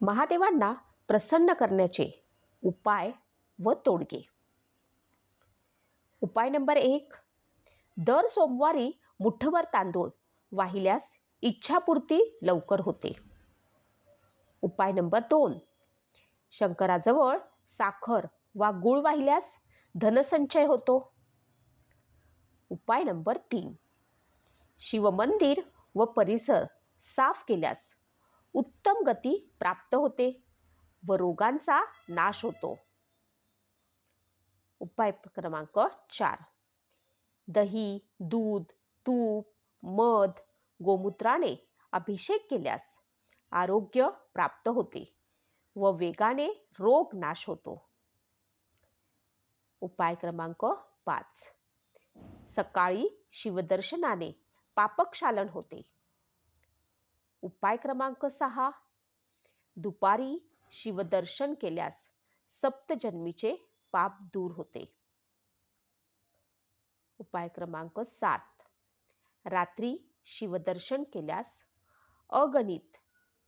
महादेवांना प्रसन्न करण्याचे उपाय व तोडगे. उपाय नंबर एक दर सोमवारी मुठभर तांदूळ वाहिल्यास इच्छापूर्ती लवकर होते. उपाय नंबर दोन शंकराजवळ साखर वा गूळ वाहिल्यास धनसंचय होतो. उपाय नंबर तीन शिवमंदिर व परिसर साफ केल्यास उत्तम गती प्राप्त होते व रोगांचा नाश होतो. उपाय क्रमांक चार. दही दूध तूप मध गोमूत्राने अभिषेक केल्यास आरोग्य प्राप्त होते व वेगाने रोग नाश होतो. उपाय क्रमांक पाच. सकाळी शिवदर्शनाने पापक्षालन होते. उपाय क्रमांक सहा. दुपारी शिवदर्शन केल्यास सप्तजन्मीचे पाप दूर होते. उपाय क्रमांक सात. रात्री शिवदर्शन केल्यास अगणित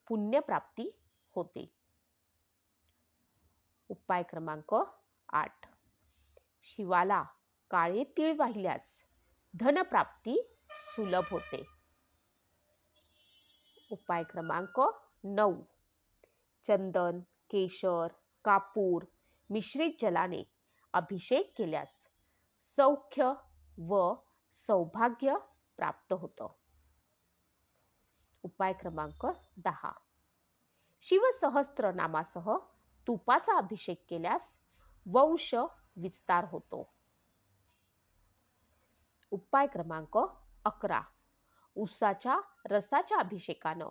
पुण्यप्राप्ती होते. उपाय क्रमांक आठ. शिवाला काळे तीळ वाहिल्यास धनप्राप्ती सुलभ होते. उपाय क्रमांक नऊ. चंदन केशर कापूर मिश्रित जलाने अभिषेक केल्यास सौख्य व सौभाग्य प्राप्त होतं. उपाय क्रमांक दहा. शिवसहस्त्र नामासह तुपाचा अभिषेक केल्यास वंश विस्तार होतो. उपाय क्रमांक अकरा. उसाच्या रसाच्या अभिषेकानं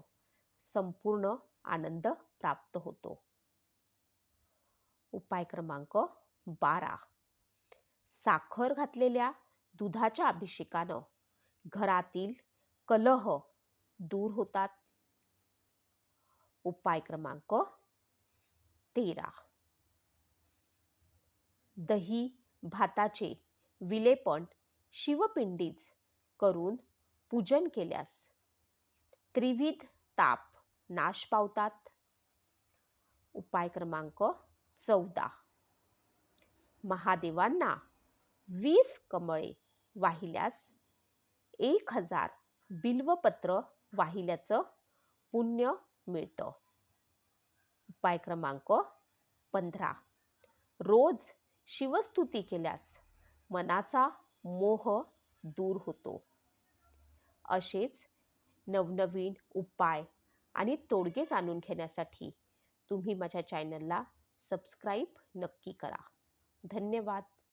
संपूर्ण आनंद प्राप्त होतो. उपाय क्रमांक बारा. साखर घातलेल्या दुधाच्या अभिषेकानं घरातील कलह दूर होतात. उपाय क्रमांक तेरा. दही भाताचे विलेपण शिवपिंडीच करून पूजन केल्यास. त्रिविध ताप नाश पावतात. उपाय क्रमांक चौदा. महादेवांना वीस कमळे वाहिल्यास एक हजार बिल्वपत्र वाहिल्याचं पुण्य मिळतं. उपाय क्रमांक पंधरा. रोज शिवस्तुती केल्यास मनाचा मोह दूर होतो. असेच नवनवीन उपाय आणि तोडगे जाणून घेण्यासाठी तुम्ही माझ्या चॅनलला सबस्क्राईब नक्की करा. धन्यवाद.